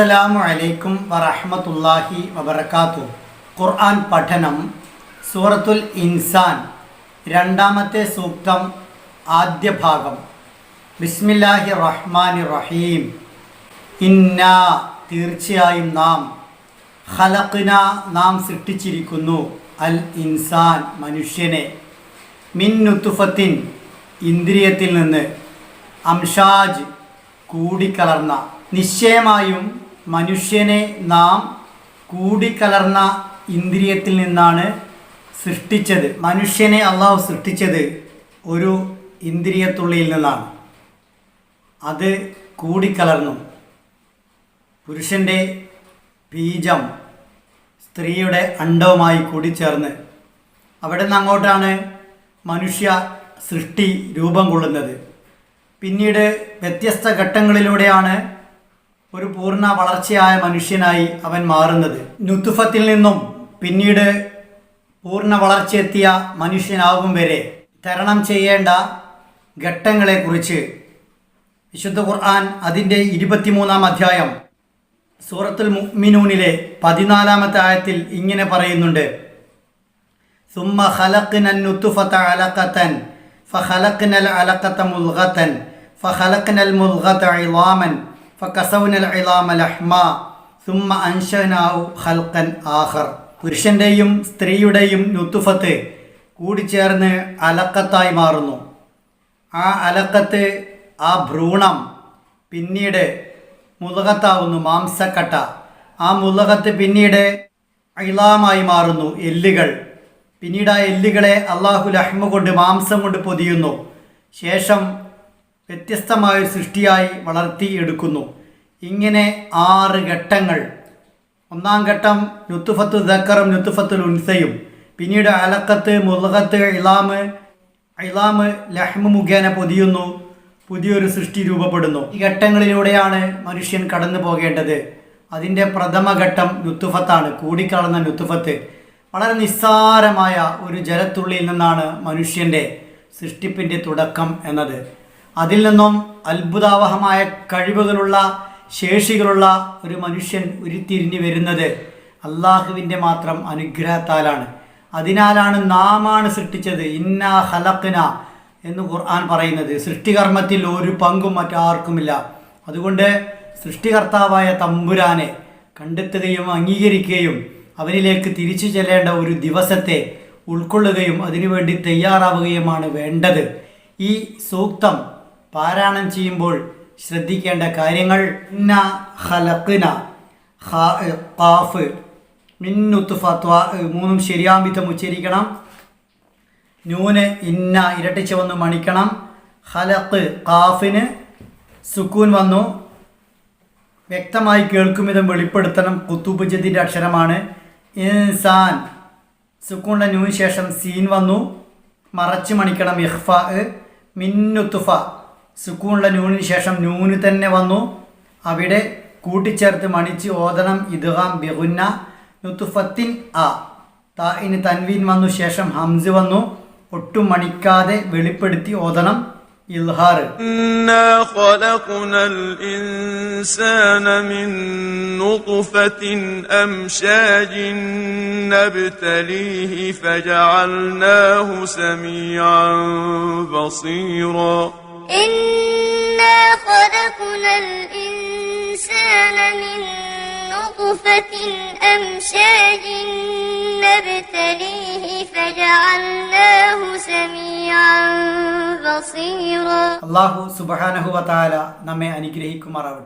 അസ്സലാമു അലൈക്കും വറഹ്മത്തുള്ളാഹി വബർക്കാത്തു ഖുർആൻ പഠനം സൂറത്തുൽ ഇൻസാൻ രണ്ടാമത്തെ സൂക്തം ആദ്യ ഭാഗം. ബിസ്മില്ലാഹി റഹ്മാനി റഹീം. ഇന്ന തീർച്ചയായും നാം ഖലഖ്ന നാം സൃഷ്ടിച്ചിരിക്കുന്നു അൽ ഇൻസാൻ മനുഷ്യനെ. മിൻ നുത്തുഫത്തിൻ ഇന്ദ്രിയത്തിൽ നിന്ന്. അംഷാജ് കൂടിക്കലർന്ന. നിശ്ചയമായും മനുഷ്യനെ നാം കൂടിക്കലർന്ന ഇന്ദ്രിയത്തിൽ നിന്നാണ് സൃഷ്ടിച്ചത്. മനുഷ്യനെ അള്ളാഹു സൃഷ്ടിച്ചത് ഒരു ഇന്ദ്രിയത്തുള്ളിയിൽ നിന്നാണ്. അത് കൂടിക്കലർന്നു. പുരുഷന്റെ ബീജം സ്ത്രീയുടെ അണ്ടവുമായി കൂടിച്ചേർന്ന് അവിടെ നിന്ന് അങ്ങോട്ടാണ് മനുഷ്യ സൃഷ്ടി രൂപം കൊള്ളുന്നത്. പിന്നീട് വ്യത്യസ്ത ഘട്ടങ്ങളിലൂടെയാണ് ഒരു പൂർണ വളർച്ചയായ മനുഷ്യനായി അവൻ മാറുന്നത്. നുത്തുഫത്തിൽ നിന്നും പിന്നീട് പൂർണ വളർച്ചയെത്തിയ മനുഷ്യനാകും വരെ തരണം ചെയ്യേണ്ട ഘട്ടങ്ങളെക്കുറിച്ച് വിശുദ്ധ ഖുർആൻ അതിന്റെ ഇരുപത്തിമൂന്നാം അധ്യായം സൂറത്തുൽ മുഅ്മിനൂനിലെ പതിനാലാമത്തെ ആയത്തിൽ ഇങ്ങനെ പറയുന്നുണ്ട്. സുമ്മ ഖലഖ്നൻ നുത്തുഫത അലഖത്തൻ ഫഖലഖ്നൽ അലഖത്ത മുൽഖത്തൻ ഫഖലഖ്നൽ മുൽഖത്ത ഇളാമൻ ഫക്കസൗനൽ ഇലാമലഹ്മ സുമ്മ അൻഷനാവു ഖൽഖൻ ആഖർ. പുരുഷന്റെയും സ്ത്രീയുടെയും നുത്തുഫത്ത് കൂടിച്ചേർന്ന് അലക്കത്തായി മാറുന്നു. ആ അലക്കത്ത് ആ ഭ്രൂണം പിന്നീട് മുതകത്താവുന്നു മാംസക്കട്ട. ആ മുതകത്ത് പിന്നീട് ഇളാമായി മാറുന്നു എല്ലുകൾ. പിന്നീട് ആ എല്ലുകളെ അള്ളാഹു ലഹ്മ കൊണ്ട് മാംസം കൊണ്ട് പൊതിയുന്നു. ശേഷം വ്യത്യസ്തമായ ഒരു സൃഷ്ടിയായി വളർത്തിയെടുക്കുന്നു ഇങ്ങനെ ആറ് ഘട്ടങ്ങൾ. ഒന്നാം ഘട്ടം നുത്തുഫത്ത് ദക്കറും നുത്തുഫത്തുൽ ഉൻസയും. പിന്നീട് അലക്കത്ത് മുലകത്ത് ഇലാമ് ഇലാമ് ലഹ്മ മുഖേന പൊതിയുന്നു. പുതിയൊരു സൃഷ്ടി രൂപപ്പെടുന്നു. ഈ ഘട്ടങ്ങളിലൂടെയാണ് മനുഷ്യൻ കടന്നു പോകേണ്ടത്. അതിന്റെ പ്രഥമ ഘട്ടം നുത്തുഫത്താണ് കൂടിക്കളന്ന നുത്തുഫത്ത് വളരെ നിസ്സാരമായ ഒരു ജലത്തുള്ളിയിൽ നിന്നാണ് മനുഷ്യന്റെ സൃഷ്ടിപ്പിന്റെ തുടക്കം എന്നത്. അതിൽ നിന്നും അത്ഭുതാവഹമായ കഴിവുകളുള്ള ശേഷികളുള്ള ഒരു മനുഷ്യൻ ഉരുത്തിരിഞ്ഞു വരുന്നത് അള്ളാഹുവിന്റെ മാത്രം അനുഗ്രഹത്താലാണ്. അതിനാലാണ് നാമാണ് സൃഷ്ടിച്ചത്. ഇന്ന ഹലക്കന എന്ന് ഖുർആൻ പറയുന്നത്. സൃഷ്ടികർമ്മത്തിൽ ഒരു പങ്കും മറ്റാർക്കുമില്ല. അതുകൊണ്ട് സൃഷ്ടികർത്താവായ തമ്പുരാനെ കണ്ടെത്തുകയും അംഗീകരിക്കുകയും അവനിലേക്ക് തിരിച്ചു ചെല്ലേണ്ട ഒരു ദിവസത്തെ ഉൾക്കൊള്ളുകയും അതിനുവേണ്ടി തയ്യാറാവുകയുമാണ് വേണ്ടത്. ഈ സൂക്തം പാരായണം ചെയ്യുമ്പോൾ ശ്രദ്ധിക്കേണ്ട കാര്യങ്ങൾ ഇന്ന മൂന്നും ശരിയാം വിധം ഉച്ചരിക്കണം. നൂന് ഇന്ന ഇരട്ടിച്ച് വന്ന് മണിക്കണം. ഹലക്ക് കാഫിന് സുക്കൂൻ വന്നു. വ്യക്തമായി കേൾക്കും വിധം വെളിപ്പെടുത്തണം കുത്തുപുജത്തിന്റെ അക്ഷരമാണ്. ഇൻസാൻ. സുക്കൂണിന്റെ നൂന് ശേഷം സീൻ വന്നു. മറച്ച് മണിക്കണം. ഇഹ്ഫ മിന്നുത്തുഫ സുക്കൂണുള്ള നൂണിന് ശേഷം നൂന് തന്നെ വന്നു. അവിടെ കൂട്ടിച്ചേർത്ത് മണിച്ച് ഓതണം ഇദ്ഹാം ബെഹുന്ന നുത്തുഫത്തിൻ ആ ഇനി തൻവീൻ വന്നു ശേഷം ഹംസ് വന്നു. ഒട്ടും മണിക്കാതെ വെളിപ്പെടുത്തി ഓതണം ഇൽഹാർ. ഫജഅൽനാഹു ബസീറ. من نطفة أمشاج نبتليه فجعلناه سميعا بصيرا إنا خلقنا الإنسان من نطفة أمشاج نبتليه فجعلناه سميعا بصيرا അള്ളാഹു സുബാനഹുവ താല നമ്മെ അനുഗ്രഹിക്കുമാറാവട്ടെ